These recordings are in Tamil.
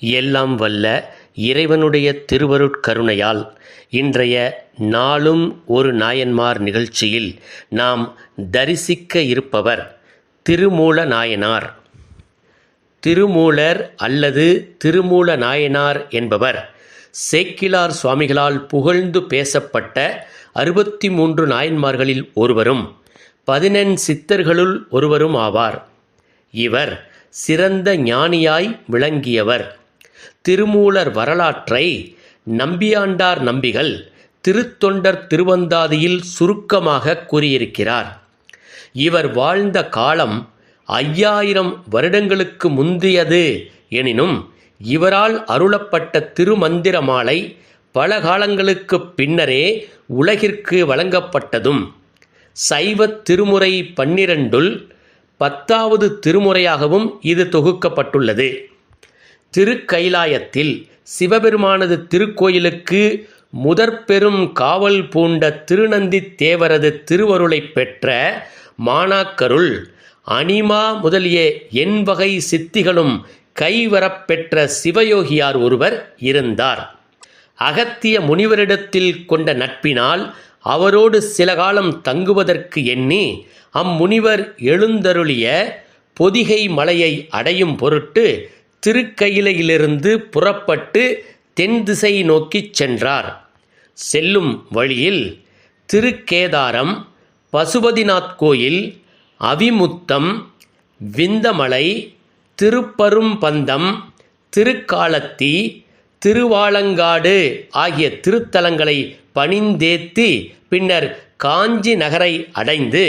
எல்லாம் வல்ல இறைவனுடைய திருவருட்கருணையால் இன்றைய நாளும் ஒரு நாயன்மார் நிகழ்ச்சியில் நாம் தரிசிக்க இருப்பவர் திருமூல நாயனார். திருமூலர் அல்லது திருமூல நாயனார் என்பவர் சேக்கிலார் சுவாமிகளால் புகழ்ந்து பேசப்பட்ட அறுபத்தி மூன்று நாயன்மார்களில் ஒருவரும் பதினெண் சித்தர்களுள் ஒருவரும் ஆவார். இவர் சிறந்த ஞானியாய் விளங்கியவர். திருமூலர் வரலாற்றை நம்பியாண்டார் நம்பிகள் திருத்தொண்டர் திருவந்தாதியில் சுருக்கமாக கூறியிருக்கிறார். இவர் வாழ்ந்த காலம் ஐயாயிரம் வருடங்களுக்கு முந்தியது எனினும் இவரால் அருளப்பட்ட திருமந்திர மாலை பல காலங்களுக்குப் பின்னரே உலகிற்கு வழங்கப்பட்டதும். சைவ திருமுறை பன்னிரண்டுள் பத்தாவது திருமுறையாகவும் இது தொகுக்கப்பட்டுள்ளது. திருக்கைலாயத்தில் சிவபெருமானது திருக்கோயிலுக்கு முதற்பெரும் காவல் பூண்ட திருநந்தி தேவரது திருவருளைப் பெற்ற மாணாக்கருள் அனிமா முதலிய எண்வகை சித்திகளும் கைவரப்பெற்ற சிவயோகியார் ஒருவர் இருந்தார். அகத்திய முனிவரிடத்தில் கொண்ட நட்பினால் அவரோடு சில காலம் தங்குவதற்கு எண்ணி அம்முனிவர் எழுந்தருளிய பொதிகை மலையை அடையும் பொருட்டு திருக்கயிலையிலிருந்து புறப்பட்டு தென் திசை நோக்கிச் சென்றார். செல்லும் வழியில் திருக்கேதாரம் பசுபதிநாத் கோயில் அவிமுத்தம் விந்தமலை திருப்பரும்பந்தம் திருக்காலத்தி திருவாலங்காடு ஆகிய திருத்தலங்களை பணிந்தேத்தி பின்னர் காஞ்சி நகரை அடைந்து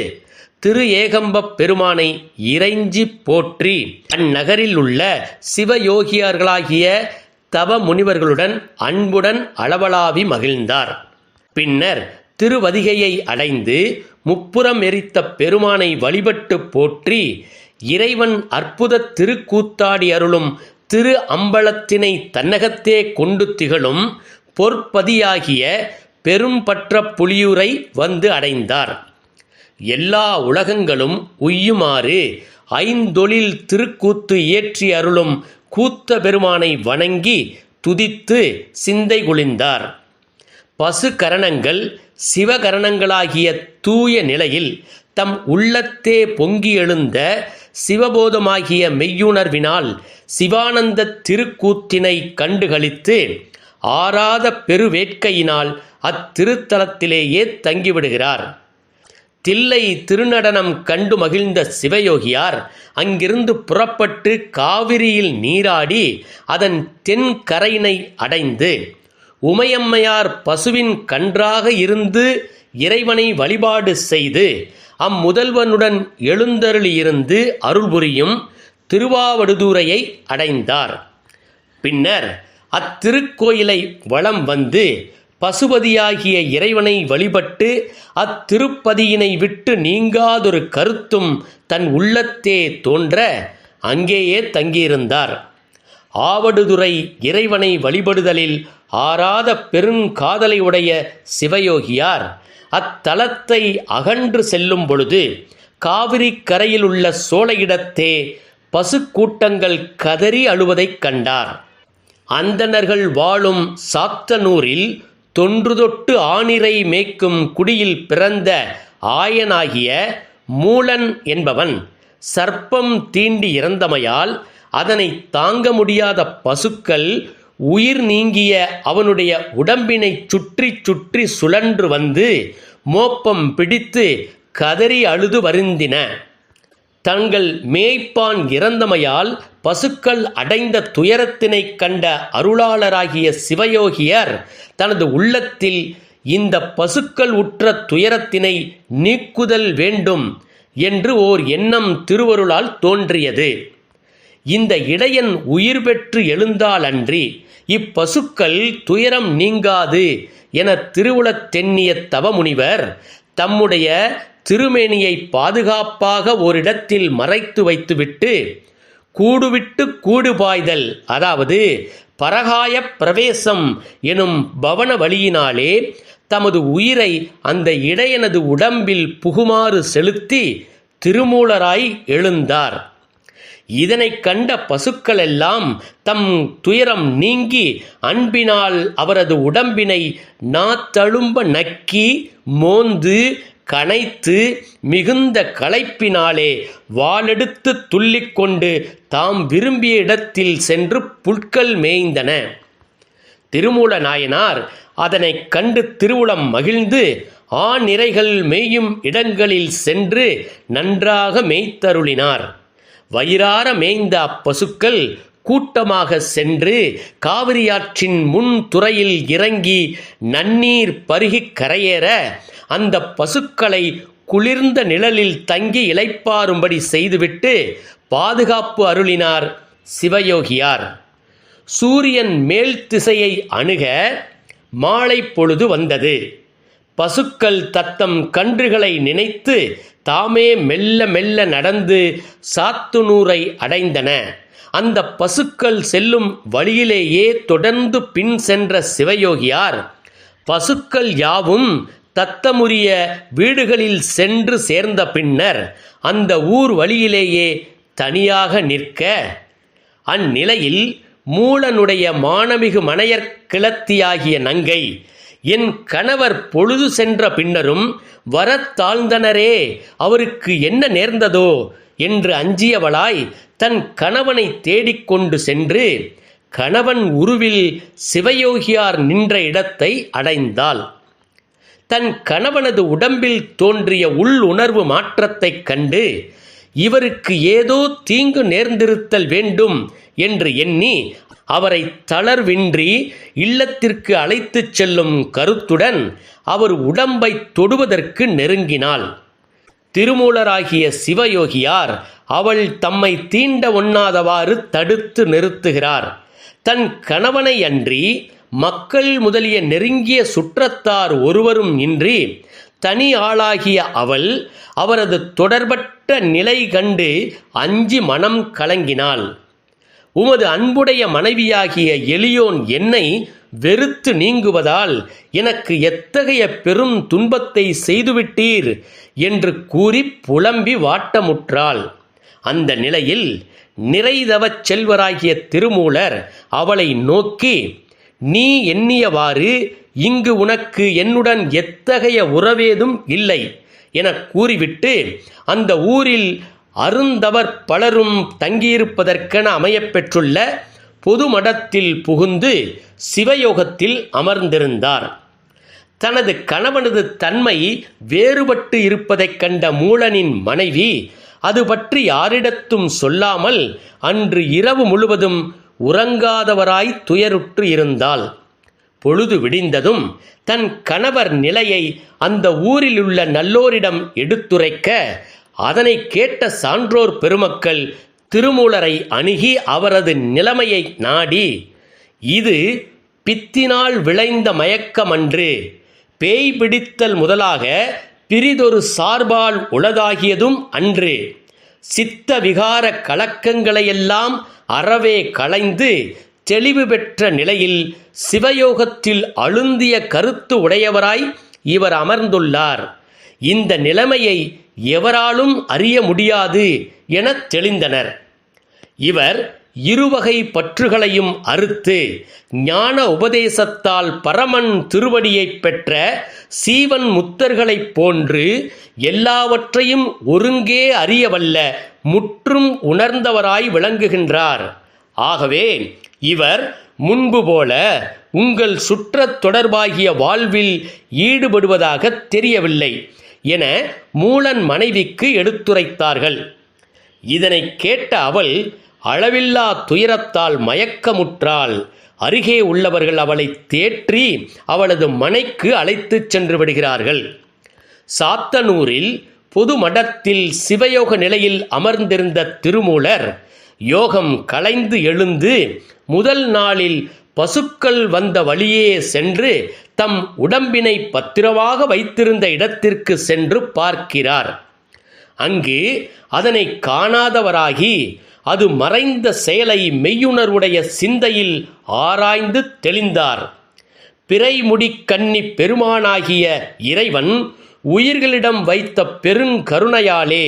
திரு ஏகம்பப் பெருமானை இறைஞ்சி போற்றி. அந்நகரில் உள்ள சிவயோகியார்களாகிய தவ முனிவர்களுடன் அன்புடன் அளவலாவி மகிழ்ந்தார். பின்னர் திருவதிகையை அடைந்து முப்புறம் எரித்த பெருமானை வழிபட்டு போற்றி இறைவன் அற்புத திருக்கூத்தாடி அருளும் திரு அம்பலத்தினை தன்னகத்தே கொண்டு திகழும் பொற்பதியாகிய பெரும்பற்ற புலியூரை வந்து அடைந்தார். எல்லா உலகங்களும் உய்யுமாறு ஐந்தொழில் திருக்கூத்து இயற்றி அருளும் கூத்த பெருமானை வணங்கி துதித்து சிந்தை குளிந்தார் பசு கரணங்கள் சிவகரணங்களாகிய தூய நிலையில் தம் உள்ளத்தே பொங்கி எழுந்த சிவபோதமாகிய மெய்யுணர்வினால் சிவானந்த திருக்கூத்தினை கண்டுகளித்து ஆறாத பெருவேட்கையினால் அத்திருத்தலத்திலேயே தங்கிவிடுகிறார். தில்லை திருநடனம் கண்டு மகிழ்ந்த சிவயோகியார் அங்கிருந்து புறப்பட்டு காவிரியில் நீராடி அதன் தென்கரையினை அடைந்து உமையம்மையார் பசுவின் கன்றாக இருந்து இறைவனை வழிபாடு செய்து அம்முதல்வனுடன் எழுந்தருளியிருந்து அருள்புரியும் திருவாவடுதுறையை அடைந்தார். பின்னர் அத்திருக்கோயிலை வளம் வந்து பசுபதியாகிய இறைவனை வழிபட்டு அத்திருப்பதியினை விட்டு நீங்காதொரு கருத்தும் தன் உள்ளத்தே தோன்ற அங்கேயே தங்கியிருந்தார். ஆவடுதுறை இறைவனை வழிபடுதலில் ஆறாத பெருங்காதலை உடைய சிவயோகியார் அத்தலத்தை அகன்று செல்லும் பொழுது காவிரி கரையில் உள்ள சோலையிடத்தே பசுக்கூட்டங்கள் கதறி அழுவதைக் கண்டார். அந்தணர்கள் வாழும் சாத்தனூரில் தொன்றுதொட்டு ஆனிரை ஆணிரை மேய்க்கும் குடியில் பிறந்த ஆயனாகிய மூலன் என்பவன் சர்ப்பம் தீண்டி இறந்தமையால் அதனை தாங்க முடியாத பசுக்கள் உயிர் நீங்கிய அவனுடைய உடம்பினை சுற்றி சுற்றி சுழன்று வந்து மோப்பம் பிடித்து கதறி அழுது வருந்தின. தங்கள் மேய்ப்பான் இறந்தமையால் பசுக்கள் அடைந்த துயரத்தினைக் கண்ட அருளாளராகிய சிவயோகியர் தனது உள்ளத்தில் இந்த பசுக்கள் உற்ற துயரத்தினை நீக்குதல் வேண்டும் என்று ஓர் எண்ணம் திருவருளால் தோன்றியது. இந்த இடையன் உயிர் பெற்று எழுந்தாலன்றி இப்பசுக்கள் துயரம் நீங்காது என திருவுளத் தென்னிய தவமுனிவர் தம்முடைய திருமேனியை பாதுகாப்பாக ஓரிடத்தில் மறைத்து வைத்துவிட்டு கூடுவிட்டு கூடுபாய்தல். அதாவது பரகாய பிரவேசம் எனும் பவன வழியினாலே தமது உயிரை அந்த இடையனது உடம்பில் புகுமாறு செலுத்தி திருமூலராய் எழுந்தார். இதனைக் கண்ட பசுக்களெல்லாம் தம் துயரம் நீங்கி அன்பினால் அவரது உடம்பினை நாத்தழும்ப நக்கி மோந்து கனைத்து மிகுந்த களைப்பினாலே வாளெடுத்து துள்ளிக்கொண்டு தாம் விரும்பிய இடத்தில் சென்று புட்கள் மேய்ந்தன. திருமூல நாயனார் அதனை கண்டு திருவுளம் மகிழ்ந்து ஆநிறைகள் மேயும் இடங்களில் சென்று நன்றாக மேய்த்தருளினார். வயிறார மேய்ந்த அப்பசுக்கள் கூட்டமாக சென்று காவிரியாற்றின் முன் துறையில் இறங்கி நன்னீர் பருகிக் கரையேற அந்த பசுக்களை குளிர்ந்த நிழலில் தங்கி இளைப்பாறும்படி செய்துவிட்டு பாதுகாப்பு அருளினார் சிவயோகியார். சூரியன் மேல் திசையை அணுக மாலை பொழுது வந்தது. பசுக்கள் தத்தம் கன்றுகளை நினைத்து தாமே மெல்ல மெல்ல நடந்து சாத்துனூரை அடைந்தன. அந்த பசுக்கள் செல்லும் வழியிலேயே தொடர்ந்து பின் சென்ற சிவயோகியார் பசுக்கள் யாவும் தத்தமுரிய வீடுகளில் சென்று சேர்ந்த பின்னர் அந்த ஊர் வழியிலேயே தனியாக நிற்க அந்நிலையில் மூலனுடைய மானமிகு மனையர் கிளத்தியாகிய நங்கை என் கணவர் பொழுது சென்ற பின்னரும் வரத்தாழ்ந்தனரே அவருக்கு என்ன நேர்ந்ததோ? என்று அஞ்சியவளாய் தன் கணவனை தேடிக்கொண்டு சென்று கணவன் உருவில் சிவயோகியார் நின்ற இடத்தை அடைந்தாள். தன் கணவனது உடம்பில் தோன்றிய உள் உணர்வு மாற்றத்தைக் கண்டு இவருக்கு ஏதோ தீங்கு நேர்ந்திருத்தல் வேண்டும் என்று எண்ணி அவரை தளர்வின்றி இல்லத்திற்கு அழைத்துச் செல்லும் கருத்துடன் அவர் உடம்பை தொடுவதற்கு நெருங்கினாள். திருமூலராகிய சிவயோகியார் அவள் தம்மை தீண்ட ஒண்ணாதவாறு தடுத்து நிறுத்துகிறார். தன் கணவனை அன்றி மக்கள் முதலிய நெருங்கிய சுற்றத்தார் ஒருவரும் இன்றி தனி ஆளாகிய அவள் அவரது தொடர்பற்ற நிலை கண்டு அஞ்சி மனம் கலங்கினாள். உமது அன்புடைய மனைவியாகிய எளியோன் என்னை வெறுத்து நீங்குவதால் எனக்கு எத்தகைய பெரும் துன்பத்தை செய்துவிட்டீர் என்று கூறி புலம்பி வாட்டமுற்றாள். அந்த நிலையில் நிறைதவச் செல்வராகிய திருமூலர் அவளை நோக்கி நீ எண்ணியவாறு இங்கு உனக்கு என்னுடன் எத்தகைய உறவேதும் இல்லை எனக் கூறிவிட்டு அந்த ஊரில் அருந்தவர் பலரும் தங்கியிருப்பதற்கென அமையப்பெற்றுள்ள பொது மடத்தில் புகுந்து சிவயோகத்தில் அமர்ந்திருந்தார். தனது கணவனது தன்மை வேறுபட்டு இருப்பதைக் கண்ட மூலனின் மனைவி அது பற்றி யாரிடத்தும் சொல்லாமல் அன்று இரவு முழுவதும் உறங்காதவராய் துயருற்று இருந்தாள். பொழுது விடிந்ததும் தன் கணவர் நிலையை அந்த ஊரிலுள்ள நல்லோரிடம் எடுத்துரைக்க அதனை கேட்ட சான்றோர் பெருமக்கள் திருமூலரை அணுகி அவரது நிலைமையை நாடி இது பித்தினால் விளைந்த மயக்கமன்று. பேய் பிடித்தல் முதலாக பிரிதொரு சார்பால் உளதாகியதும் அன்று. சித்த விகார கலக்கங்களையெல்லாம் அறவே களைந்து தெளிவு பெற்ற நிலையில் சிவயோகத்தில் அழுந்திய கருத்து உடையவராய் இவர் அமர்ந்துள்ளார். இந்த நிலைமையை எவராலும் அறிய முடியாது எனத் தெளிந்தனர். இவர் இருவகை பற்றுகளையும் அறுத்து ஞான உபதேசத்தால் பரமன் திருவடியைப் பெற்ற சீவன் முத்தர்களைப் போன்று எல்லாவற்றையும் ஒருங்கே அறியவல்ல முற்றும் உணர்ந்தவராய் விளங்குகின்றார். ஆகவே இவர் முன்பு போல உங்கள் சுற்றத் தொடர்பாகிய வாழ்வில் ஈடுபடுவதாக தெரியவில்லை என மூலன் மனைவிக்கு எடுத்துரைத்தார்கள். இதனைக் கேட்ட அவள் அளவில்லா துயரத்தால் மயக்கமுற்றால் அருகே உள்ளவர்கள் அவளை தேற்றி அவளது மனைக்கு அழைத்துச் சென்று விடுகிறார்கள். சாத்தனூரில் பொது மடத்தில் சிவயோக நிலையில் அமர்ந்திருந்த திருமூலர் யோகம் கலைந்து எழுந்து முதல் நாளில் பசுக்கள் வந்த வழியே சென்று தம் உடம்பினை பத்திரமாக வைத்திருந்த இடத்திற்கு சென்று பார்க்கிறார். அங்கு அதனை காணாதவராகி அது மறைந்த செயலை மெய்யுணர்வுடைய சிந்தையில் ஆராய்ந்து தெளிந்தார். பிறைமுடி கன்னி பெருமானாகிய இறைவன் உயிர்களிடம் வைத்த பெருங்கருணையாலே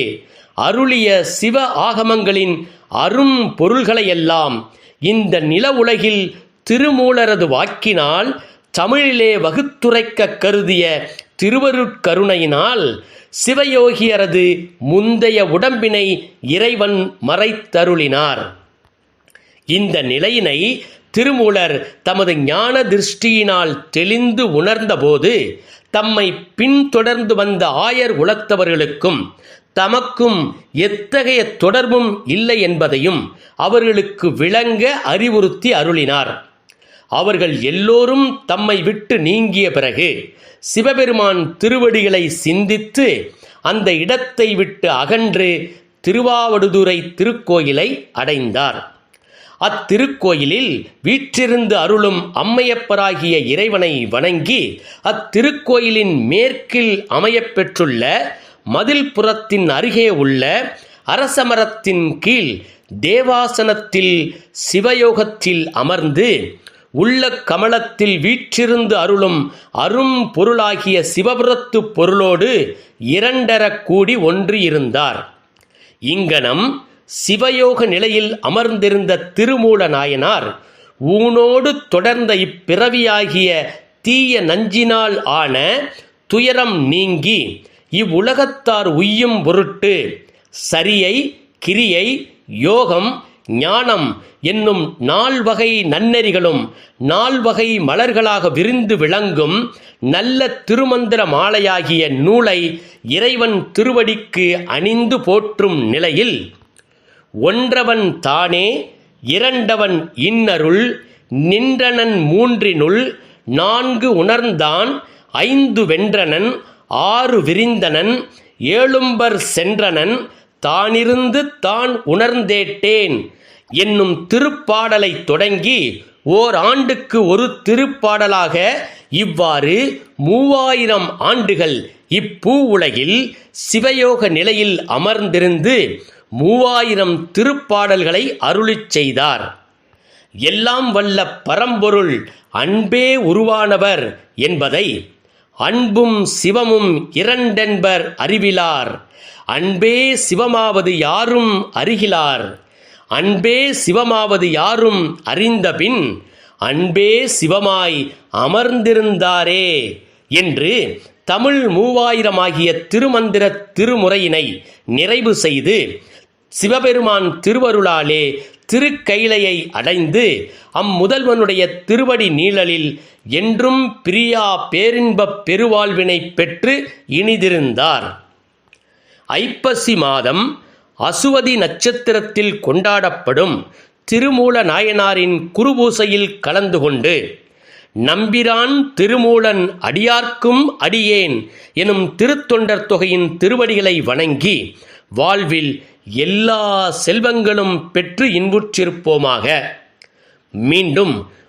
அருளிய சிவ ஆகமங்களின் அரும் பொருள்களையெல்லாம் இந்த நில உலகில் திருமூலரது வாக்கினால் தமிழிலே வகுத்துரைக்க கருதிய திருவருட்கருணையினால் சிவயோகியரது முந்தைய உடம்பினை இறைவன் மறைத்தருளினார். இந்த நிலையினை திருமூலர் தமது ஞான திருஷ்டியினால் தெளிந்து உணர்ந்தபோது தம்மை பின்தொடர்ந்து வந்த ஆயர் குலத்தவர்களுக்கும் தமக்கும் எத்தகைய தொடர்பும் இல்லை என்பதையும் அவர்களுக்கு விளங்க அறிவுறுத்தி அருளினார். அவர்கள் எல்லோரும் தம்மை விட்டு நீங்கிய பிறகு சிவபெருமான் திருவடிகளை சிந்தித்து அந்த இடத்தை விட்டு அகன்று திருவாவடுதுறை திருக்கோயிலை அடைந்தார். அத்திருக்கோயிலில் வீற்றிருந்து அருளும் அம்மையப்பராகிய இறைவனை வணங்கி அத்திருக்கோயிலின் மேற்கில் அமையப்பெற்றுள்ள மதில் புறத்தின் அருகே உள்ள அரசமரத்தின் கீழ் தேவாசனத்தில் சிவயோகத்தில் அமர்ந்து உள்ள கமலத்தில் வீற்றிருந்து அருளும் அரும் பொருளாகிய சிவபுரத்து பொருளோடு இரண்டரக் கூடி ஒன்று இருந்தார். இங்கனம் சிவயோக நிலையில் அமர்ந்திருந்த திருமூல நாயனார் ஊனோடு தொடர்ந்த இப்பிறவியாகிய தீய நஞ்சினால் ஆன துயரம் நீங்கி இவ்வுலகத்தார் உய்யும் பொருட்டு சரியை கிரியை யோகம் ஞானம் என்னும் நால்வகை நன்னெறிகளும் நால்வகை மலர்களாக விரிந்து விளங்கும் நல்ல திருமந்திர மாலையாகிய நூலை இறைவன் திருவடிக்கு அணிந்து போற்றும் நிலையில் ஒன்றவன் தானே இரண்டவன் இன்னருள் நின்றனன் மூன்றினுள் நான்கு உணர்ந்தான் ஐந்து வென்றனன் ஆறு விரிந்தனன் ஏழும்பர் சென்றனன் தானிருந்து தான் உணர்ந்தேட்டேன். என்னும் திருப்பாடலை தொடங்கி ஓர் ஆண்டுக்கு ஒரு திருப்பாடலாக இவ்வாறு மூவாயிரம் ஆண்டுகள் இப்பூ உலகில் சிவயோக நிலையில் அமர்ந்திருந்து மூவாயிரம் திருப்பாடல்களை அருளிச் செய்தார். எல்லாம் வல்ல பரம்பொருள் அன்பே உருவானவர் என்பதை அன்பும் சிவமும் இரண்டென்பர் அறிவிலார். அன்பே சிவமாவது யாரும் அறிகிலார். அன்பே சிவமாவது யாரும் அறிந்தபின் அன்பே சிவமாய் அமர்ந்திருந்தாரே என்று தமிழ் மூவாயிரமாகிய திருமந்திர திருமுறையினை நிறைவு செய்து சிவபெருமான் திருவருளாலே திருக்கைலையை அடைந்து அம்முதல்வனுடைய திருவடி நீழலில் என்றும் பிரியா பேரின்பப் பெருவாழ்வினை பெற்று இனிதிருந்தார். ஐப்பசி மாதம் அசுவதி நட்சத்திரத்தில் கொண்டாடப்படும் திருமூல நாயனாரின் குருபூசையில் கலந்து கொண்டு நம்பிரான் திருமூலன் அடியார்க்கும் அடியேன் எனும் திருத்தொண்டர் தொகையின் திருவடிகளை வணங்கி வாழ்வில் எல்லா செல்வங்களும் பெற்று இன்புற்றிருப்போமாக. மீண்டும்